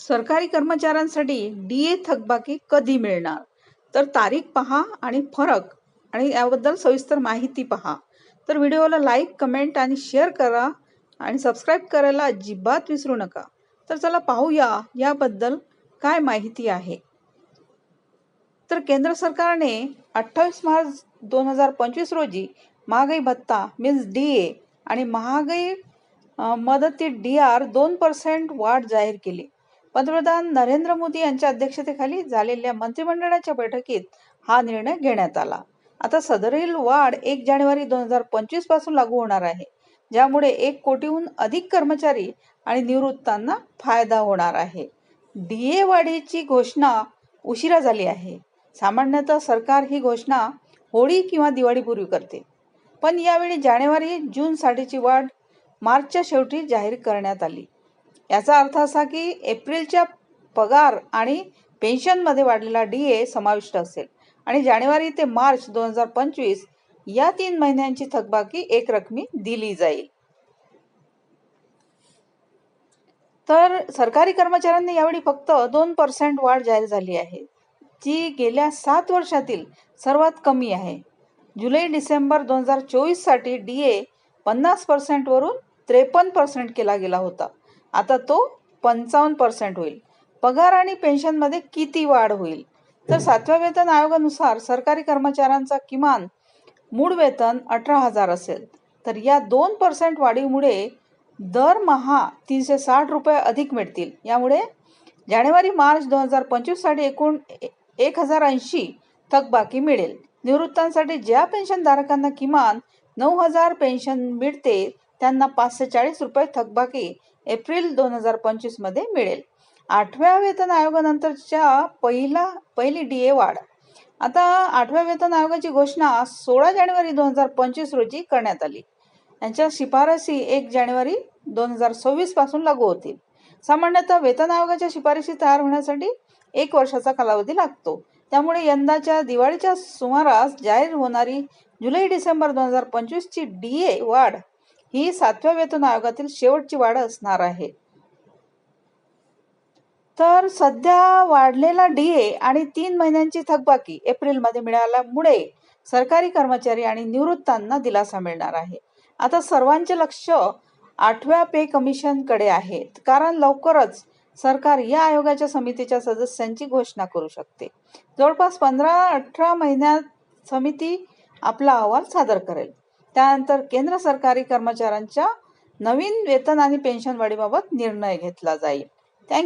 सरकारी कर्मचाऱ्यांसाठी D A थकबाकी कधी मिळणार? तर तारीख पहा आणि फरक. आणि याबद्दल सविस्तर माहिती पहा. तर व्हिडिओला लाईक कमेंट आणि शेअर करा आणि सबस्क्राईब करायला अजिबात विसरू नका. तर चला पाहूया याबद्दल काय माहिती आहे. तर केंद्र सरकारने अठ्ठावीस मार्च दोन हजार पंचवीस रोजी महागाई भत्ता मीन्स डी ए आणि महागाई मदतीत डी आर दोन पर्सेंट वाढ जाहीर केली. पंतप्रधान नरेंद्र मोदी यांच्या अध्यक्षतेखाली झालेल्या मंत्रिमंडळाच्या बैठकीत हा निर्णय घेण्यात आला. आता सदरील वाढ एक जानेवारी दोन हजार पंचवीसपासून लागू होणार आहे ज्यामुळे एक कोटीहून अधिक कर्मचारी आणि निवृत्तांना फायदा होणार आहे. डी ए वाढीची घोषणा उशिरा झाली आहे. सामान्यतः सरकार ही घोषणा होळी किंवा दिवाळीपूर्वी करते. पण यावेळी जानेवारी जूनसाठीची वाढ मार्चच्या शेवटी जाहीर करण्यात आली. याचा अर्थ असा की एप्रिलच्या पगार आणि पेन्शनमध्ये वाढलेला डी ए समाविष्ट असेल. आणि जानेवारी ते मार्च दोन हजार पंचवीस या तीन महिन्यांची थकबाकी एक रकमी दिली जाईल. तर सरकारी कर्मचाऱ्यांनी यावेळी फक्त दोन पर्सेंट वाढ जाहीर झाली आहे जी गेल्या सात वर्षातील सर्वात कमी आहे. जुलै डिसेंबर दोन हजार चोवीससाठी डी ए पन्नास पर्सेंटवरून त्रेपन्न पर्सेंट केला गेला होता. आता तो पंचावन्न पर्सेंट होईल. पगार आणि पेन्शनमध्ये किती वाढ होईल? तर सातव्या वेतन आयोगानुसार सरकारी कर्मचाऱ्यांचा किमान मूळ वेतन अठरा हजार असेल. तर या दोन पर्सेंट वाढीमुळे दरमहा तीनशे साठ रुपये अधिक मिळतील. यामुळे जानेवारी मार्च दोन हजार पंचवीससाठी एकूण ए- एक हजार ऐंशी थकबाकी मिळेल. निवृत्तांसाठी ज्या पेन्शनधारकांना किमान नऊ हजार पेन्शन मिळते त्यांना पाचशे चाळीस रुपये थकबाकी एप्रिल दोन हजार पंचवीसमध्ये मिळेल. आठव्या वेतन आयोगानंतरच्या पहिला पहिली डी ए वाढ. आता आठव्या वेतन आयोगाची घोषणा सोळा जानेवारी दोन हजार पंचवीस रोजी करण्यात आली. यांच्या शिफारसी एक जानेवारी दोन हजार सव्वीसपासून लागू होतील. सामान्यतः वेतन आयोगाच्या शिफारशी तयार होण्यासाठी एक वर्षाचा कालावधी लागतो. त्यामुळे यंदाच्या दिवाळीच्या सुमारास जाहीर होणारी जुलै डिसेंबर दोन हजार पंचवीसची डी ए वाढ ही सातव्या वेतन आयोगातील शेवटची वाढ असणार आहे. तर सध्या वाढलेला डी ए आणि तीन महिन्यांची थकबाकी एप्रिलमध्ये मिळाल्यामुळे सरकारी कर्मचारी आणि निवृत्तांना दिलासा मिळणार आहे. आता सर्वांचे लक्ष आठव्या पे कमिशनकडे आहे कारण लवकरच सरकार या आयोगाच्या समितीच्या सदस्यांची घोषणा करू शकते. जवळपास पंधरा अठरा महिन्यात समिती आपला अहवाल सादर करेल. त्यानंतर केंद्र सरकारी कर्मचाऱ्यांच्या नवीन वेतन आणि पेन्शन वाढीबाबत निर्णय घेतला जाईल.